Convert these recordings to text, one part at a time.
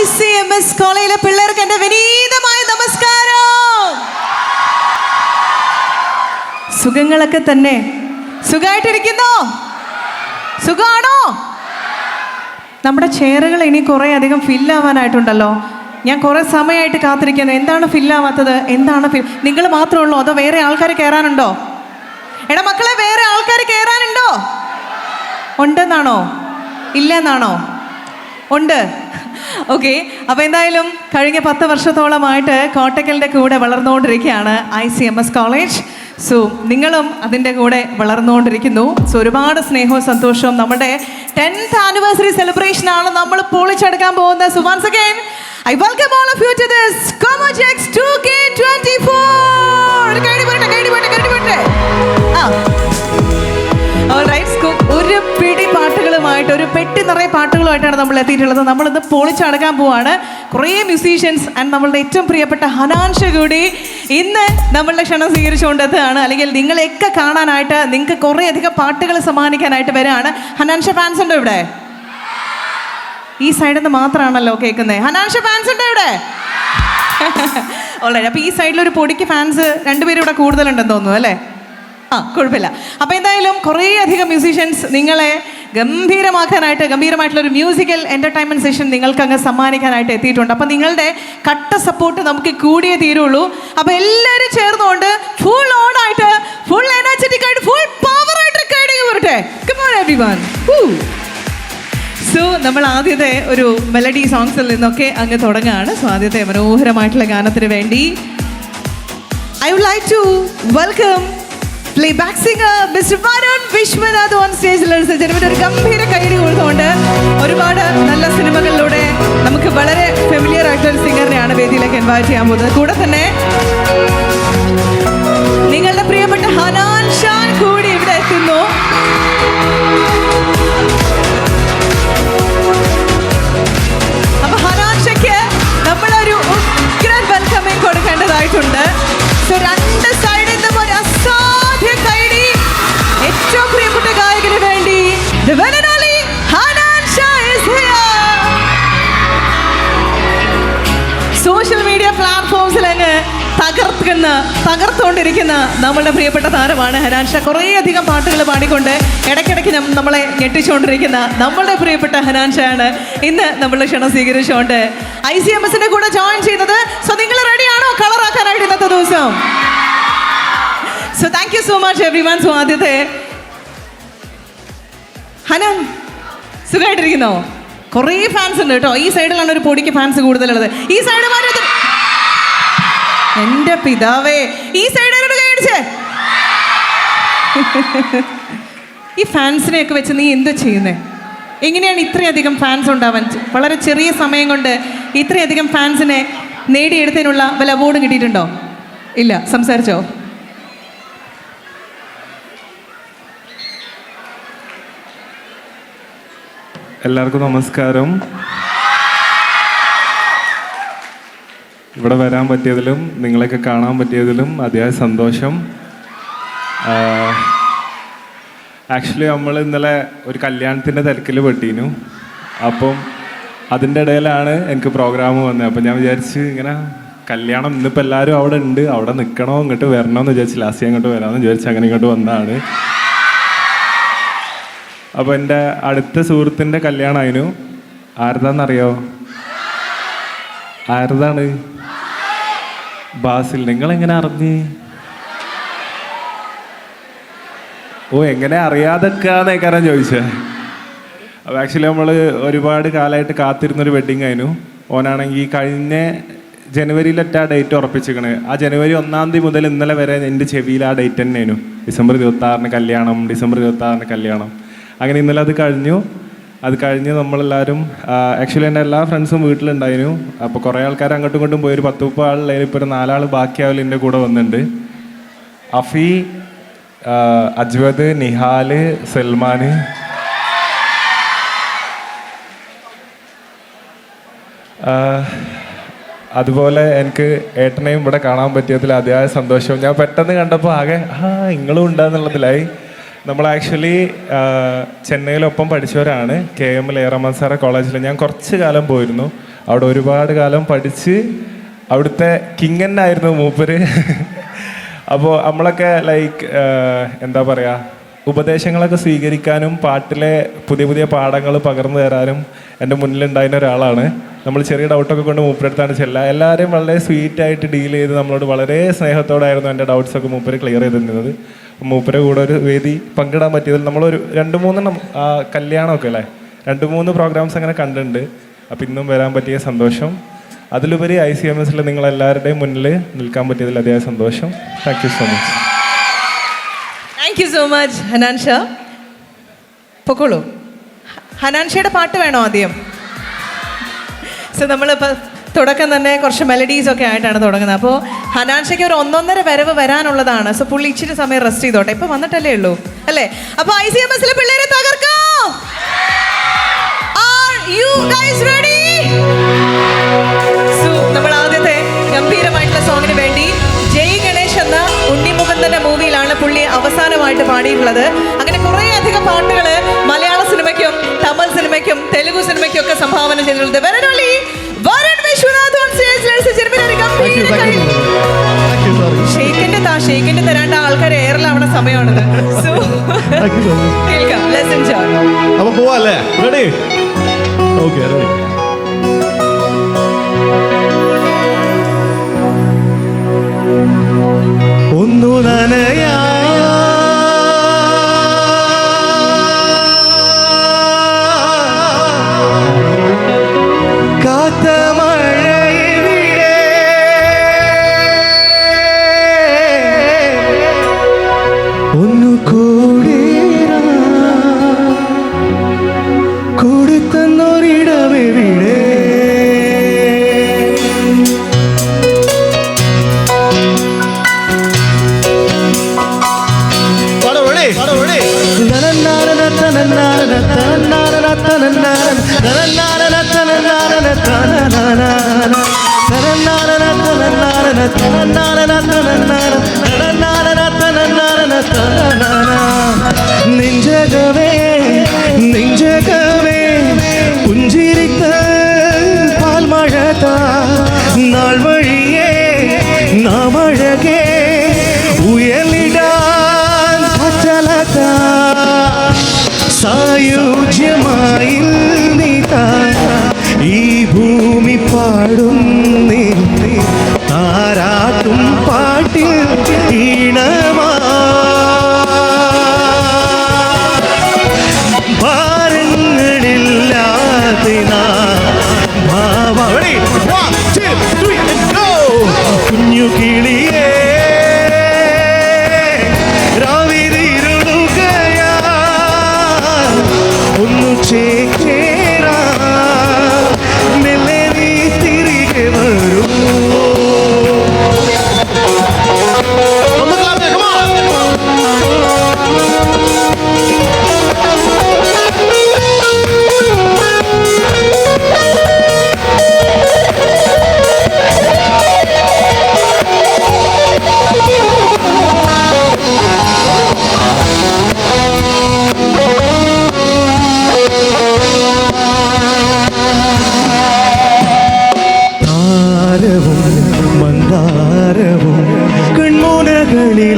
I C M S കോളേജിലെ പിള്ളേർക്ക് വിനീതമായ നമസ്കാരം. സുഖങ്ങളൊക്കെ തന്നെ. സുഖമായിട്ടിരിക്കുന്നോ സുഖമാണോ നമ്മുടെ ചെയറുകൾ ഇനി കുറേ അധികം ഫില്ലാവാനായിട്ടുണ്ടല്ലോ ഞാൻ കുറേ സമയമായിട്ട് കാത്തിരിക്കുന്നു. എന്താണ് ഫില്ലാവാത്തത് എന്താണ് ഫിൽ നിങ്ങൾ മാത്രമേ ഉള്ളൂ അതോ വേറെ ആൾക്കാർ കയറാനുണ്ടോ എടാ മക്കളെ വേറെ ആൾക്കാർ കയറാനുണ്ടോ ഉണ്ടെന്നാണോ? ഇല്ലെന്നാണോ? ഉണ്ട്. ഓക്കെ അപ്പോൾ എന്തായാലും കഴിഞ്ഞ പത്ത് വർഷത്തോളമായിട്ട് കോട്ടക്കലിന്റെ കൂടെ വളർന്നുകൊണ്ടിരിക്കുകയാണ് I C M S college so നിങ്ങളും അതിന്റെ കൂടെ വളർന്നുകൊണ്ടിരിക്കുന്നു. സോ ഒരുപാട് സ്നേഹവും സന്തോഷവും നമ്മുടെ ടെൻത്ത് ആനിവേഴ്സറി സെലിബ്രേഷൻ ആണ് നമ്മൾ പൊളിച്ചെടുക്കാൻ പോകുന്നത്. So once again I welcome all of you to this കോമോജെക്സ് 2K24 പാട്ടുകളുമായിട്ട് ഒരു പെട്ടി നിറയെ പാട്ടുകളുമായിട്ടാണ് നമ്മൾ എത്തിയിട്ടുള്ളത്. നമ്മളിന്ന് പൊളിച്ചടക്കാൻ പോവാണ്. കുറേ മ്യൂസീഷ്യൻസ് ആൻഡ് നമ്മളുടെ ഏറ്റവും പ്രിയപ്പെട്ട ഹനാൻഷ കൂടി ഇന്ന് നമ്മളുടെ ക്ഷണം സ്വീകരിച്ചുകൊണ്ടെത്തുകയാണ്. അല്ലെങ്കിൽ നിങ്ങളെയൊക്കെ കാണാനായിട്ട് നിങ്ങൾക്ക് കുറേ അധികം പാട്ടുകൾ സമ്മാനിക്കാനായിട്ട് വരാണ് ഹനാൻഷ ഫാൻസ് ഉണ്ടോ ഇവിടെ? ഈ സൈഡിൽ നിന്ന് മാത്രമാണല്ലോ കേൾക്കുന്നത് ഹനാൻഷ ഫാൻസ് ഉണ്ടോ ഇവിടെ? ഓൾറൈറ്റ് അപ്പോൾ ഈ സൈഡിൽ ഒരു പൊടിക്ക് ഫാൻസ് രണ്ടുപേരും ഇവിടെ കൂടുതലുണ്ടെന്ന് തോന്നുന്നു അല്ലേ? ആ കുഴപ്പമില്ല. അപ്പോൾ എന്തായാലും കുറേ അധികം മ്യൂസീഷ്യൻസ് നിങ്ങളെ ഗംഭീരമാക്കാനായിട്ട് ഗംഭീരമായിട്ടുള്ള ഒരു മ്യൂസിക്കൽ എന്റർടൈൻമെന്റ് സെഷൻ നിങ്ങൾക്ക് അങ്ങ് സമ്മാനിക്കാനായിട്ട് എത്തിയിട്ടുണ്ട്. അപ്പോൾ നിങ്ങളുടെ കട്ട സപ്പോർട്ട് നമുക്ക് കൂടിയേ തീരുള്ളൂ. അപ്പോൾ എല്ലാവരും ചേർന്നുകൊണ്ട് ഫുൾ ഓൺ ആയിട്ട് ഫുൾ എനർജറ്റിക് ആയിട്ട് ഫുൾ പവർ ആയിട്ട് കൈഡിങ് വരട്ടെ. സോ നമ്മൾ ആദ്യത്തെ ഒരു മെലഡി സോങ്സിൽ നിന്നൊക്കെ അങ്ങ് തുടങ്ങുകയാണ്. സോ ആദ്യത്തെ മനോഹരമായിട്ടുള്ള ഗാനത്തിന് വേണ്ടി I would like to welcome playback singer mister Varun Viswanath on സ്റ്റേജിൽ ജനവിന് ഒരു ഗംഭീര കൈയടി കൊടുത്തുകൊണ്ട് ഒരുപാട് നല്ല സിനിമകളിലൂടെ നമുക്ക് വളരെ ഫെമിലിയർ ആയിട്ടുള്ള ഒരു സിംഗറിനെയാണ് വേദിയിലേക്ക് ഇൻവൈറ്റ് ചെയ്യാൻ പോകുന്നത്. കൂടെ തന്നെ നിങ്ങളുടെ പ്രിയപ്പെട്ട ഹനാൻ ഷാൻ കൂടി ഇവിടെ എത്തുന്നു. അപ്പൊ ഹനാൻഷയ്ക്ക് നമ്മളൊരു ഉഗ്രൻ വെൽക്കമിങ് കൊടുക്കേണ്ടതായിട്ടുണ്ട്. തകർത്തുകൊണ്ടിരിക്കുന്ന നമ്മളുടെ പ്രിയപ്പെട്ട താരമാണ് ഹനാൻഷ കുറേ അധികം പാട്ടുകൾ പാടിക്കൊണ്ട് ഇടയ്ക്കിടയ്ക്ക് നമ്മളെ ഞെട്ടിച്ചുകൊണ്ടിരിക്കുന്ന നമ്മളുടെ പ്രിയപ്പെട്ട ഹനാൻഷയാണ് ഇന്ന് നമ്മൾ ക്ഷണം സ്വീകരിച്ചുകൊണ്ട് ഐ സി എം എസിന്റെ കൂടെ ജോയിൻ ചെയ്തത് സോ നിങ്ങൾ റെഡിയാണോ കളറാക്കാനായിട്ട് ഇന്നത്തെ ദിവസം. So thank you so much everyone so ആദ്യത്തെ ഹനാൻ സുഖമായിട്ടിരിക്കുന്നോ? കുറേ ഫാൻസ് ഉണ്ട് കേട്ടോ. ഈ സൈഡിലാണ് ഒരു പൊടിക്ക് ഫാൻസ് കൂടുതലുള്ളത്. ഈ സൈഡ് മാറി എന്റെ പിതാവേ ഈ സൈഡ് കൈയടിച്ചേ ഈ ഫാൻസിനെയൊക്കെ വെച്ച് നീ എന്തു ചെയ്യുന്നേ? എങ്ങനെയാണ് ഇത്രയധികം ഫാൻസ് ഉണ്ടാവാൻ? വളരെ ചെറിയ സമയം കൊണ്ട് ഇത്രയധികം ഫാൻസിനെ നേടിയെടുത്തതിനുള്ള വല്ല അവാർഡും കിട്ടിയിട്ടുണ്ടോ? ഇല്ല സംസാരിച്ചോ? എല്ലാവർക്കും നമസ്കാരം. ഇവിടെ വരാൻ പറ്റിയതിലും നിങ്ങളെയൊക്കെ കാണാൻ പറ്റിയതിലും അതിയായ സന്തോഷം. ആക്ച്വലി നമ്മൾ ഇന്നലെ ഒരു കല്യാണത്തിന്റെ തിരക്കിൽ പെട്ടീനു. അപ്പം അതിന്റെ ഇടയിലാണ് എനിക്ക് പ്രോഗ്രാം വന്നത്. അപ്പം ഞാൻ വിചാരിച്ച് ഇങ്ങനെ കല്യാണം ഇന്നിപ്പോൾ എല്ലാവരും അവിടെ ഉണ്ട്. അവിടെ നിൽക്കണോ? ഇങ്ങോട്ട് വരണോ എന്ന് വിചാരിച്ച് ലാസ്റ്റ് അങ്ങോട്ട് വരാമെന്ന് വിചാരിച്ച് അങ്ങനെ ഇങ്ങോട്ട് വന്നതാണ്. അപ്പോൾ എന്റെ അടുത്ത സുഹൃത്തിന്റെ കല്യാണമായിരുന്നു. ആരതാന്നറിയോ? ആരതാണ്? ബാസിൽ നിങ്ങൾ എങ്ങനെ അറിഞ്ഞ്? ഓ എങ്ങനെ അറിയാതൊക്കെയാണെന്ന് കാരണം ചോദിച്ചേ. അപ്പോൾ ആക്ച്വലി നമ്മൾ ഒരുപാട് കാലമായിട്ട് കാത്തിരുന്നൊരു വെഡിങ് ആയിരുന്നു. ഓനാണെങ്കിൽ കഴിഞ്ഞ ജനുവരിയിലൊറ്റ ആ ഡേറ്റ് ഉറപ്പിച്ചിരിക്കണേ. ആ ജനുവരി ഒന്നാം തീയതി മുതൽ ഇന്നലെ വരെ എന്റെ ചെവിയിൽ ആ ഡേറ്റ് തന്നെയായിരുന്നു. ഡിസംബർ ഇരുപത്തി കല്യാണം ഡിസംബർ ഇരുപത്തി കല്യാണം. അങ്ങനെ ഇന്നലെ അത് കഴിഞ്ഞു. അത് കഴിഞ്ഞ് നമ്മളെല്ലാവരും ആക്ച്വലി എന്റെ എല്ലാ ഫ്രണ്ട്സും വീട്ടിലുണ്ടായിരുന്നു. അപ്പോൾ കുറേ ആൾക്കാർ അങ്ങോട്ടും ഇങ്ങോട്ടും പോയി. ഒരു പത്ത് മുപ്പത് ആളുള്ളതിൽ ഇപ്പോൾ ഒരു നാലാൾ ബാക്കിയാവില്ല എന്റെ കൂടെ വന്നിട്ടുണ്ട് അഫി അജ്വദ് നിഹാൽ സൽമാൻ അതുപോലെ എനിക്ക് ഏട്ടനെയും ഇവിടെ കാണാൻ പറ്റിയതിൽ അതിയായ സന്തോഷം. ഞാൻ പെട്ടെന്ന് കണ്ടപ്പോൾ ആകെ ആ നിങ്ങളും ഉണ്ടാന്നുള്ളതിലായി നമ്മൾ ആക്ച്വലി ചെന്നൈയിലൊപ്പം പഠിച്ചവരാണ്. കെ എം ലേറമൻ സാറ കോളേജിൽ ഞാൻ കുറച്ച് കാലം പോയിരുന്നു. അവിടെ ഒരുപാട് കാലം പഠിച്ച് അവിടുത്തെ കിങ്ങന്നായിരുന്നു മൂപ്പര്. അപ്പോൾ നമ്മളൊക്കെ ലൈക്ക് എന്താ പറയുക ഉപദേശങ്ങളൊക്കെ സ്വീകരിക്കാനും പാട്ടിലെ പുതിയ പുതിയ പാഠങ്ങൾ പകർന്നു തരാനും എന്റെ മുന്നിലുണ്ടായിരുന്ന ഒരാളാണ്. നമ്മൾ ചെറിയ ഡൗട്ടൊക്കെ കൊണ്ട് മൂപ്പരെടുത്താണ് ചെല്ലുക എല്ലാവരെയും വളരെ സ്വീറ്റായിട്ട് ഡീൽ ചെയ്ത് നമ്മളോട് വളരെ സ്നേഹത്തോടായിരുന്നു എന്റെ ഡൗട്ട്സൊക്കെ മൂപ്പര് ക്ലിയർ ചെയ്ത് തന്നത്. മൂപ്പരെ കൂടെ ഒരു വേദി പങ്കിടാൻ പറ്റിയതിൽ നമ്മളൊരു രണ്ട് മൂന്നെണ്ണം കല്യാണമൊക്കെ അല്ലേ? രണ്ട് മൂന്ന് പ്രോഗ്രാംസ് അങ്ങനെ കണ്ടിട്ടുണ്ട്. അപ്പം ഇന്നും വരാൻ പറ്റിയ സന്തോഷം. അതിലുപരി ഐ സി എം എസിൽ നിങ്ങളെല്ലാവരുടെയും മുന്നിൽ നിൽക്കാൻ പറ്റിയതിൽ അതിയായ സന്തോഷം. Thank you so much thank you so much Hanansha. പൊക്കോളൂ. ഹനാൻഷയുടെ പാട്ട് വേണോ ആദ്യം? സോ നമ്മളിപ്പോൾ തുടക്കം തന്നെ കുറച്ച് മെലഡീസ് ഒക്കെ ആയിട്ടാണ് തുടങ്ങുന്നത്. അപ്പോൾ ഹനാൻഷയ്ക്ക് ഒരു ഒന്നൊന്നര വരവ് വരാനുള്ളതാണ്. സോ പുള്ളി ഇച്ചിരി സമയം റെസ്റ്റ് ചെയ്തോട്ടെ. ഇപ്പൊ വന്നിട്ടല്ലേ ഉള്ളൂ. അല്ലേ? അപ്പോൾ ഐ സി എം എസിലെ പിള്ളേരെ തകർക്കാം! ആർ യു ഗൈസ് റെഡി നമ്മൾ ആദ്യത്തെ ഗംഭീരമായിട്ടുള്ള സോങ്ങിന് വേണ്ടി ജയ് ഗണേഷ് എന്ന ഉണ്ണിമുകുന്ദന്റെ മൂവിയിലാണ് പുള്ളി അവസാനമായിട്ട് പാടിയിട്ടുള്ളത്. അങ്ങനെ കുറേ അധികം പാട്ടുകൾ സിനിമയ്ക്കും തെലുഗു സിനിമയ്ക്കും ഒക്കെ സംഭാവന ചെയ്തിട്ടുണ്ട്. വരനൊള്ളി Varun Viswanath on stage. Ladies and gentlemen, ഒരു താങ്ക് യു ഗംഭീര താങ്ക് യു കൈ- താങ്ക് യു സോറി ഷെയ്ക്കിന്റെ താ ഷെയ്ക്കിന്റെ തരാണ്ട് ആൾക്കാർ എയറിലാവണ സമയമാണിത്. So thank you so much കേൾക്കാം. ലെസ് എൻജോയ് അപ്പൊ പോവാല്ലേ? റെഡി ഓക്കെ റെഡി ഒന്നു നനയാ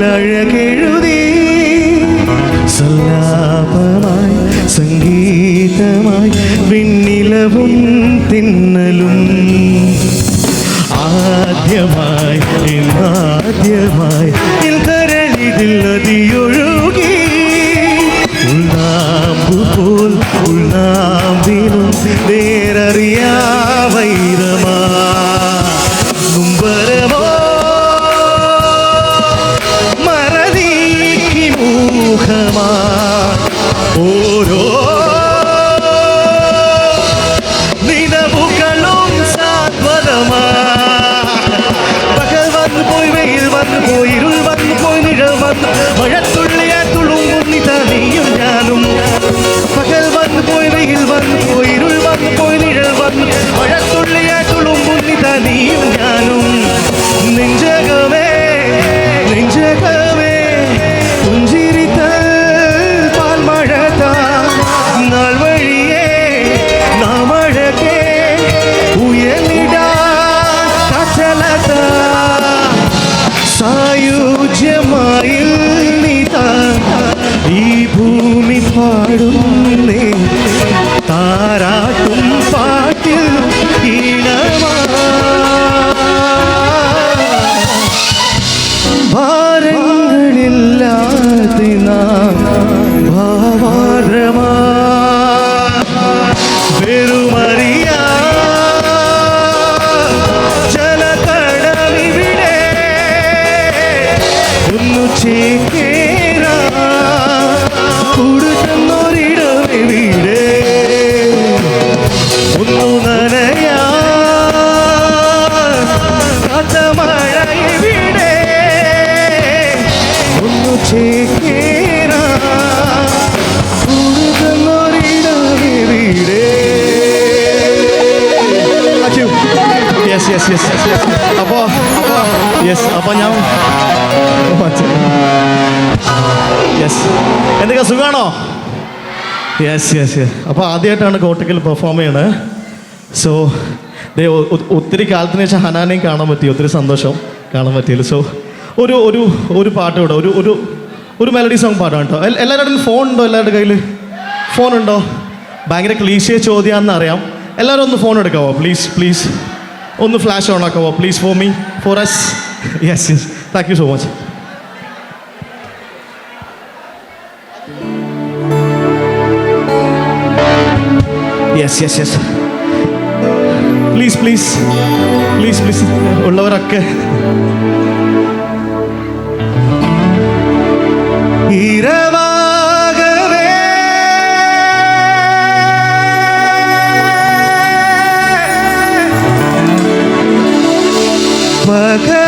അഴകെഴുതി സല്ലാപമായി സംഗീതമായി വിണ്ണിലവും തിന്നലും ആദ്യമായി കൊടുക്കുന്നൊരിടമെവിടെ യെസ് യെസ് യെസ് അപ്പോൾ യെസ് അപ്പോൾ ഞാൻ യെസ് എന്തൊക്കെ സുഖമാണോ യെസ് യെസ് യെസ് അപ്പോൾ ആദ്യമായിട്ടാണ് കോട്ടക്കൽ പെർഫോം ചെയ്യണത് സോ ദേ ഒത്തിരി കാലത്തിന് ശേഷം ഹനാനെയും കാണാൻ പറ്റി. ഒത്തിരി സന്തോഷം കാണാൻ പറ്റിയില്ല സോ ഒരു ഒരു ഒരു പാട്ട് കൂടെ ഒരു ഒരു ഒരു മെലഡി സോങ് പാടാം കേട്ടോ എല്ലാവരുടെ ഫോൺ ഉണ്ടോ? എല്ലാവരുടെ കയ്യിൽ ഫോൺ ഉണ്ടോ? ഭയങ്കര ക്ലീശിയ ചോദ്യമാണെന്ന് അറിയാം. എല്ലാവരും ഒന്ന് ഫോൺ എടുക്കാവോ? പ്ലീസ് പ്ലീസ് ഒന്ന് ഫ്ലാഷ് ഓൺ ആക്കാവോ? Please for me for S yes yes thank you so much yes yes yes please please please please ഉള്ളവരൊക്കെ girl.